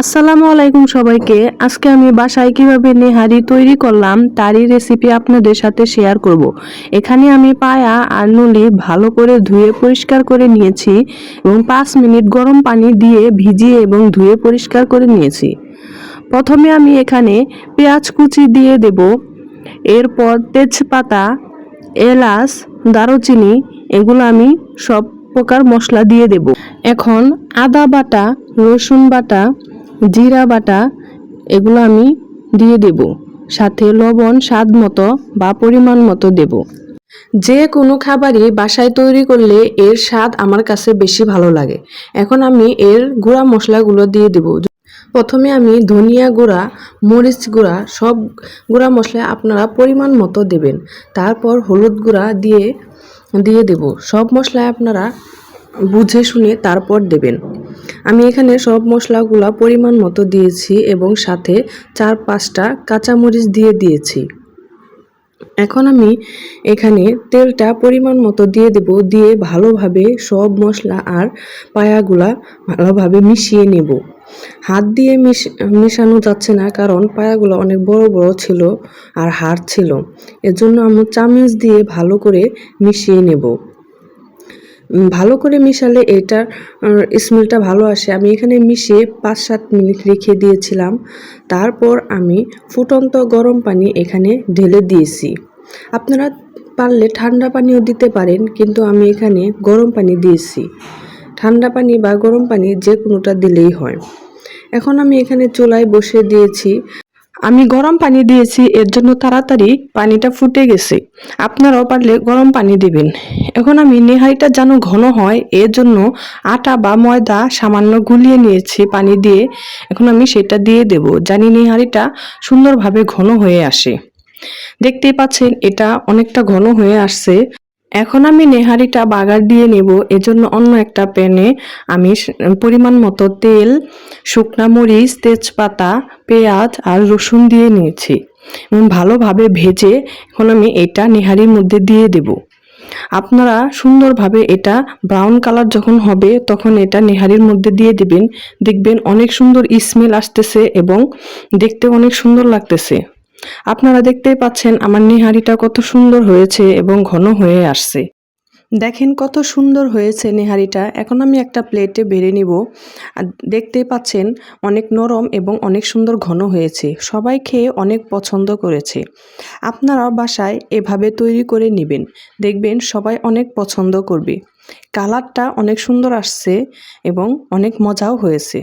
আসসালামু আলাইকুম সবাইকে। আজকে আমি বাসায় কীভাবে নেহারি তৈরি করলাম তারই রেসিপি আপনাদের সাথে শেয়ার করব। এখানে আমি পায়া আর নুলি ভালো করে ধুয়ে পরিষ্কার করে নিয়েছি এবং পাঁচ মিনিট গরম পানি দিয়ে ভিজিয়ে এবং ধুয়ে পরিষ্কার করে নিয়েছি। প্রথমে আমি এখানে পেঁয়াজ কুচি দিয়ে দেব। এরপর তেজপাতা, এলাচ, দারুচিনি এগুলো আমি সব প্রকার মশলা দিয়ে দেব। এখন আদা বাটা, রসুন বাটা জিরা, বাটা, এগুলো আমি দিয়ে দেব। সাথে লবণ, স্বাদ মতো বা পরিমাণ মতো দেব। যে কোনো খাবারই বাসায় তৈরি করলে এর স্বাদ আমার কাছে বেশি ভালো লাগে। এখন আমি এর গুঁড়া মশলাগুলো দিয়ে দেব। প্রথমে আমি ধনিয়া গুঁড়া, মরিচ গুঁড়া, সব গুঁড়া মশলা আপনারা পরিমাণ মতো দেবেন। তারপর হলুদ গুঁড়া দিয়ে দিয়ে দেব। সব মশলা আপনারা বুঝে শুনে তারপর দেবেন। আমি এখানে সব মশলাগুলা পরিমাণ মতো দিয়েছি এবং সাথে চার পাঁচটা কাঁচামরিচ দিয়ে দিয়েছি। এখন আমি এখানে তেলটা পরিমাণ মতো দিয়ে দেব, দিয়ে ভালোভাবে সব মশলা আর পায়াগুলা ভালোভাবে মিশিয়ে নেব। হাত দিয়ে মিশ, মেশানো যাচ্ছে না কারণ পায়াগুলো অনেক বড় বড় ছিল আর হাড় ছিল। এজন্য আমি চামচ দিয়ে ভালো করে মিশিয়ে নেব। ভালো করে মিশালে এটার স্মেলটা ভালো আসে। আমি এখানে মিশিয়ে পাঁচ সাত মিনিট রেখে দিয়েছিলাম। তারপর আমি ফুটন্ত গরম পানি এখানে ঢেলে দিয়েছি। আপনারা পারলে ঠান্ডা পানিও দিতে পারেন, কিন্তু আমি এখানে গরম পানি দিয়েছি। ঠান্ডা পানি বা গরম পানি যে কোনোটা দিলেই হয়। এখন আমি এখানে চুলায় বসে দিয়েছি। আমি গরম পানি দিয়েছি, এর জন্য তাড়াতাড়ি পানিটা ফুটে গেছে। আপনারাও পারলে গরম পানি দিবেন। এখন আমি নেহারিটা যেন ঘন হয়, এর জন্য আটা বা ময়দা সামান্য গুলিয়ে নিয়েছি পানি দিয়ে। এখন আমি সেটা দিয়ে দেব, জানি নেহারিটা সুন্দরভাবে ঘন হয়ে আসে। দেখতেই পাচ্ছেন, এটা অনেকটা ঘন হয়ে আসছে। এখন আমি নেহারিটা বাগার দিয়ে নেব, এজন্য অন্য একটা প্যানে আমি পরিমাণ মতো তেল, শুকনা মরিচ, তেজপাতা, পেঁয়াজ আর রসুন দিয়ে নিয়েছি। ভালোভাবে ভেজে এখন আমি এটা নেহারির মধ্যে দিয়ে দেব। আপনারা সুন্দরভাবে এটা ব্রাউন কালার যখন হবে, তখন এটা নেহারির মধ্যে দিয়ে দিবেন। দেখবেন অনেক সুন্দর স্মেল আসতেছে এবং দেখতে অনেক সুন্দর লাগতেছে। আপনারা দেখতেই পাচ্ছেন আমার নেহারিটা কত সুন্দর হয়েছে এবং ঘন হয়ে আসছে। দেখেন কত সুন্দর হয়েছে নেহারিটা। এখন আমি একটা প্লেটে বেড়ে নিব। আর দেখতেই পাচ্ছেন অনেক নরম এবং অনেক সুন্দর ঘন হয়েছে। সবাই খেয়ে অনেক পছন্দ করেছে। আপনারাও বাসায় এভাবে তৈরি করে নেবেন। দেখবেন সবাই অনেক পছন্দ করবে। কালারটা অনেক সুন্দর আসছে এবং অনেক মজাও হয়েছে।